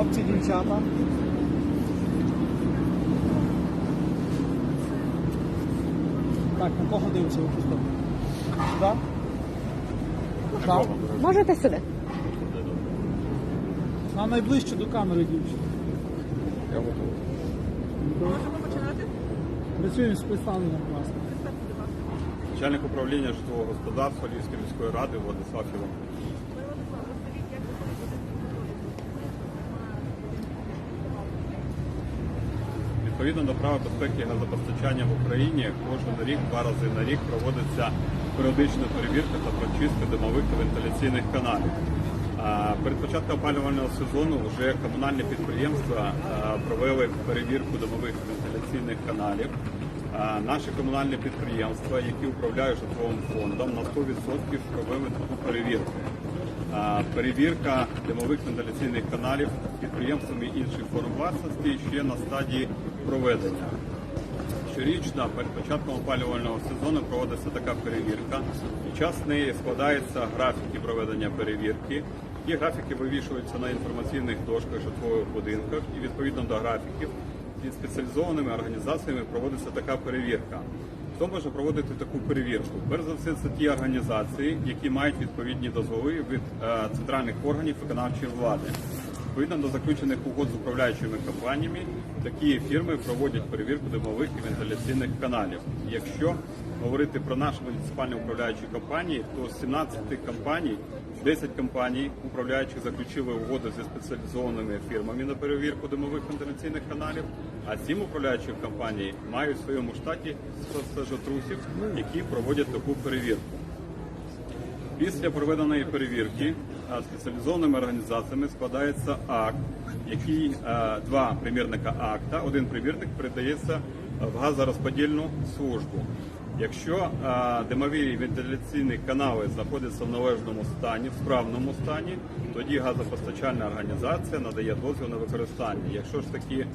Хлопці, дівчата. Так, на кого дивимося ви? Сюди? Так. Можете сюди. А найближче до камери дівчата. Я готовий. Можемо починати? Працюємо з представленням, будь ласка. Начальник управління житлового господарства Львівської міської ради Владислав Філон. Відповідно до права безпеки газопостачання в Україні кожен рік, два рази на рік проводиться періодична перевірка та прочистка димових та вентиляційних каналів. Перед початком опалювального сезону вже комунальні підприємства провели перевірку димових вентиляційних каналів. Наші комунальні підприємства, які управляють житловим фондом, на 100% провели таку перевірку. Перевірка димових вентиляційних каналів підприємствами інших форм власності ще на стадії проведення. Щорічно перед початком опалювального сезону проводиться така перевірка. Під час неї складаються графіки проведення перевірки. Ті графіки вивішуються на інформаційних дошках житлових будинках і відповідно до графіків і спеціалізованими організаціями проводиться така перевірка. Хто може проводити таку перевірку? Перш за все, це ті організації, які мають відповідні дозволи від е, центральних органів виконавчої влади. Відповідно до заключених угод з управляючими компаніями, такі фірми проводять перевірку димових і вентиляційних каналів. Якщо говорити про наші муніципальні управляючі компанії, то з 17 компаній 10 компаній управляючих заключили угоди зі спеціалізованими фірмами на перевірку димових вентиляційних каналів, а 7 управляючих компаній мають в своєму штаті стажотрусів, які проводять таку перевірку. Після проведеної перевірки спеціалізованими організаціями складається акт, який два примірника акта. Один примірник передається в газорозподільну службу. Якщо димові вентиляційні канали знаходяться в належному стані, в справному стані, тоді газопостачальна організація надає дозвіл на використання. Якщо ж такі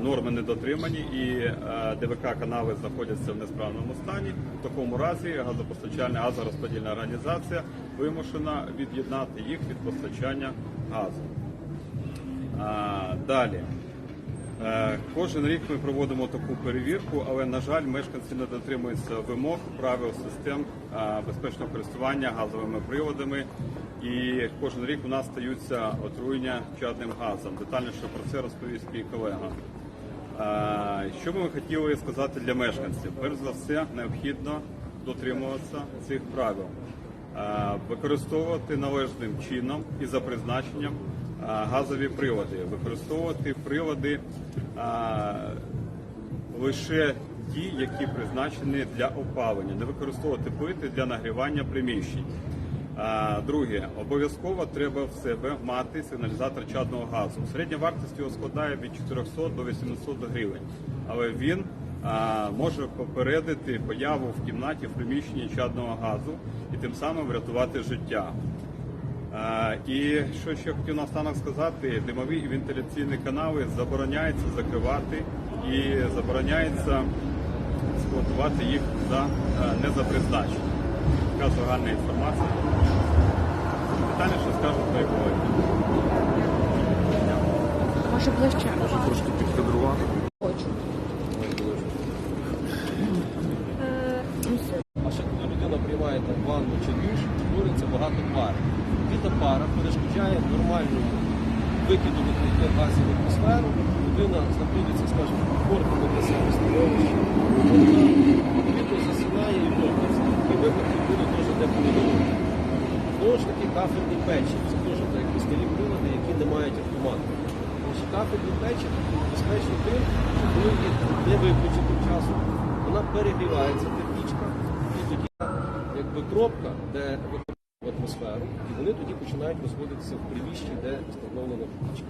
норми не дотримані і ДВК канали знаходяться в несправному стані, в такому разі газопостачальна газорозподільна організація вимушена від'єднати їх від постачання газу. А, далі. Е, Кожен рік ми проводимо таку перевірку, але на жаль, мешканці не дотримуються вимог правил систем безпечного користування газовими приладами. І кожен рік у нас стаються отруєння чадним газом. Детальніше про це розповість мій колега. Що би ми хотіли сказати для мешканців? Перш за все, необхідно дотримуватися цих правил, використовувати належним чином і за призначенням е, газові прилади, використовувати прилади е, лише ті, які призначені для опалення, не використовувати плити для нагрівання приміщень. Друге, обов'язково треба в себе мати сигналізатор чадного газу. Середня вартість його складає від 400 до 800 гривень, але він може попередити появу в кімнаті в приміщенні чадного газу і тим самим врятувати життя. І що ще хотів наостанок сказати, димові і вентиляційні канали забороняється закривати і забороняється експлуатувати їх за не за призначенням. Така загальна інформація. Детальніше скажу твої колеги. Може ближче. Трошки підкадрувати. Хочу. А приймає ванну чи душ, твориться багато пар. Та пара перешкоджає нормальному викиду викидних газів в атмосферу. Людина знаходиться, скажімо, в комфортному для себе становищі, відповідно засинає і мовиться. І випадки буде дуже деколи. Знову ж таки, кафельні печі. Це теж такі старі прилади, які не мають автомату. Тому кафельні печі безпечні тим, що коли їх не виключити часу, вона перегрівається якби кропка, де в атмосферу, і вони тоді починають розводитися в приміщенні, де встановлена печка.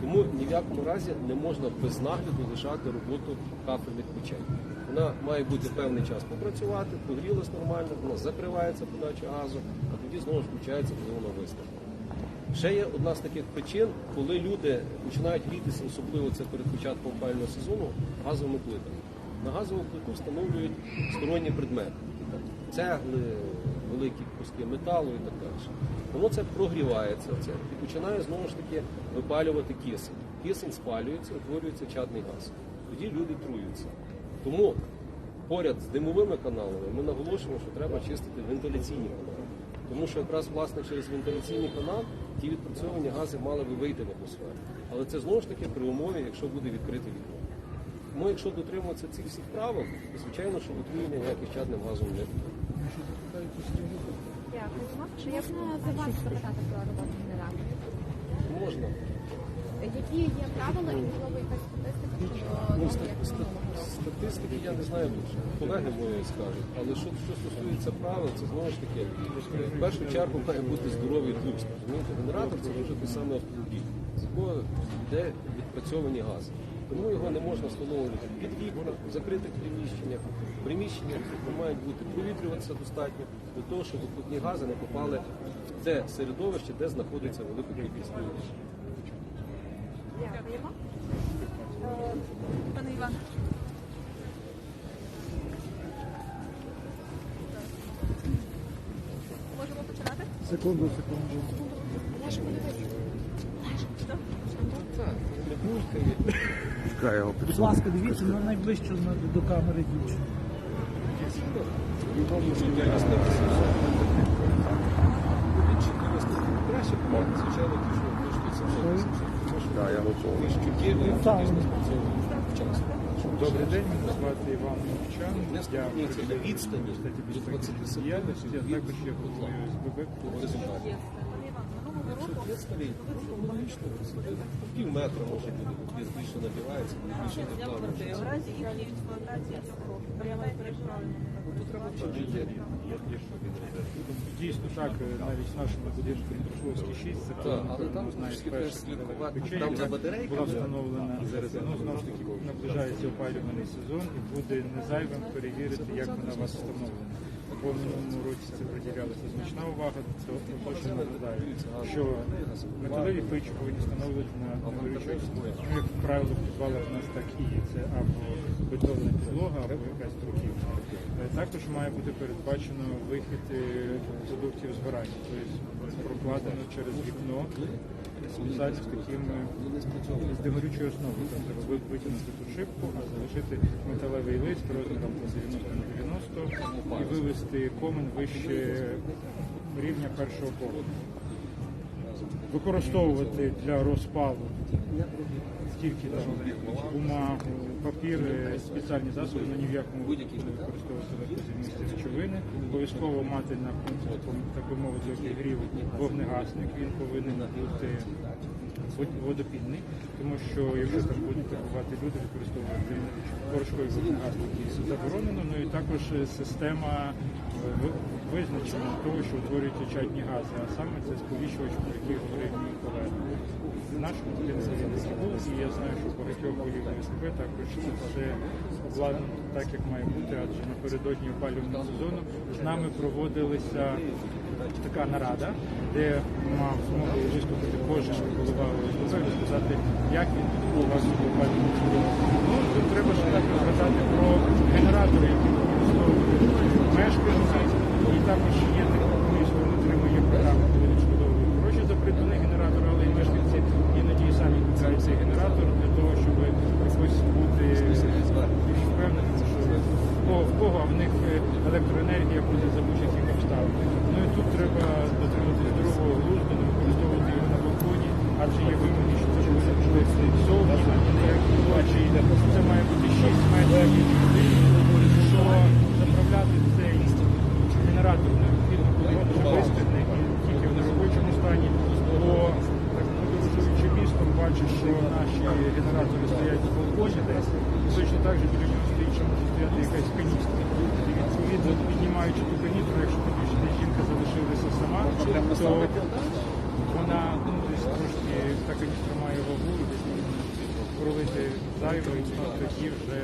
Тому ні в якому разі не можна без нагляду лишати роботу кафельних печей. Вона має бути певний час попрацювати, погрілась нормально, вона закривається подача газу, а тоді знову ж включається, коли вона виставлена. Ще є одна з таких причин, коли люди починають грітися, особливо це перед початком опалювального сезону, газовими плитами. На газову плиту встановлюють сторонні предмети, цегли, великі куски металу і так далі. Воно це прогрівається це, і починає знову ж таки випалювати кисень. Кисень спалюється, утворюється чадний газ. Тоді люди труються. Тому поряд з димовими каналами ми наголошуємо, що треба чистити вентиляційні канали. Тому що якраз власне через вентиляційний канал ті відпрацьовані гази мали би вийти в атмосферу. Але це знову ж таки при умові, якщо буде відкрите вікно. Тому якщо дотримуватися цих всіх правил, то звичайно, що отруєння ніяких чадним газом не буде. Дякую. Я за вас запитати про роботу генераторів? Можна. Які є правила і можливо якась статистика щодо того, як статистики я не знаю. Колеги мої скажуть. Але що, що стосується правил, це знову ж таки, в першу чергу має бути здоровий. Розумієте, генератор це дуже той самий автомобіль, з якого йде відпрацьовані гази. Тому його не можна встановлювати під вікна, в закритих приміщеннях, приміщеннях, які мають бути провітрюватися достатньо для того, щоб випускні гази не попали в те середовище, де знаходиться велика кількість людей. Дякуємо. Е, Пане Іван. Можемо починати? Секунду, секунду. Будь ласка, дивіться на найближчу на- до камери дівчину. Я готовий. Ну. Добрий день, мене звати Іван Мовчан. Я працюю відстані в статті 20 безпеки діяльності, а також я працюю з ББ. результатів. Пів метра може бути, бо більше набирається, більше не плавається. в разі їхньої експлуатації цього прямо переправлення. Дійсно так, навіть в нашому будинку Митрофовський 6, це Так, але там із теж слідкувати. Там за батарейками була встановлена. Ну, знову ж таки, наближається опалювальний сезон і буде не зайвим перевірити, як вона у вас встановлена. В році це приділялася значна увага, це точно нагадаю, що металеві печі повинні встановлювати на горючій. Ну, як правило, в підвалах у нас так і є. Це або бетонна підлога, або якась трухівка. Е, Також має бути передбачено вихід е, продуктів згорання, тобто прокладено через вікно спеціально з таким з дегорючою основою. Там треба витягнути ту шибку, залишити металевий лист розміром по 90 на 90 і вивести комен вище рівня першого поверху. Використовувати для розпалу тільки там бумагу, папір, спеціальні засоби, але ні в якому використовувати легкозаймисті речовини. Обов'язково мати на так би мовити, обігріву вогнегасник. Він повинен бути вод- водопільний, тому що якщо там будуть перебувати люди, використовувати порошкові вогнегасники заборонено. Ну і також система ви- визначення того, що утворюються чадні гази, а саме це сповіщувач, про який говорив мій колега. В нашому є такі був, і я знаю, що багатьох голів ОСБ також це все обладнано так, як має бути, адже напередодні опалювального сезону з нами проводилися така нарада, де мав змогу виступити кожен голова ОСБ і сказати, як він відбувався в опалювальний сезон. Ну, треба ще також згадати про генератори, які використовують мешканці, також є таке вони отримує програму відшкодовують гроші за придбаний генератор, але і мешканці іноді самі купляють цей генератор для того, щоб якось бути більш впевненими, що в кого, в них е, електроенергія буде за будь-яких обставин. Ну і тут треба дотримати здорового глузду, не використовувати його на балконі, адже є вимоги, що це повинно бути зовні, а не ніякі плачі. Це має бути 6 метрів від що заправляти цей генератор необхідно було виступний тільки в неробочому стані, бо так подорожуючи містом, бачу, що наші генератори стоять на балконі десь, і точно так же біля нього стоїть, що може стояти якась каністра. І відповідно, піднімаючи ту каністру, якщо тобі ще десь жінка залишилася сама, то вона ну, десь трошки так і тримає вагу, і десь пролити зайве, і тоді вже.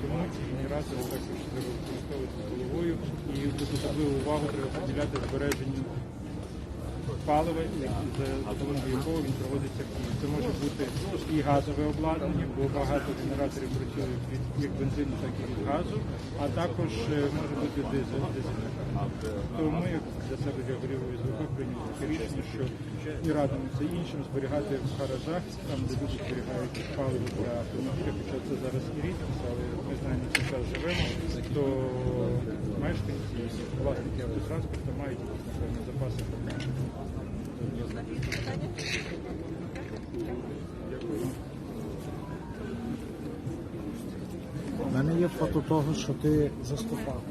Тому ці генератори також треба використовувати головою і особливу увагу треба приділяти збереженню за допомогою якого він проводиться Києві. Це може бути і газове обладнання, бо багато генераторів працюють від як бензину, так і від газу, а також е, може бути дизель, дизельне. То ми для себе для горілої СВП прийняли таке рішення, що і радимося іншим зберігати в гаражах, там де люди зберігають паливо для автомобіля, хоча це зараз і рідкість, але ми знаємо, що час живемо, то мешканці, власники автотранспорту мають якісь, запаси. У мене є фото того, що ти заступав.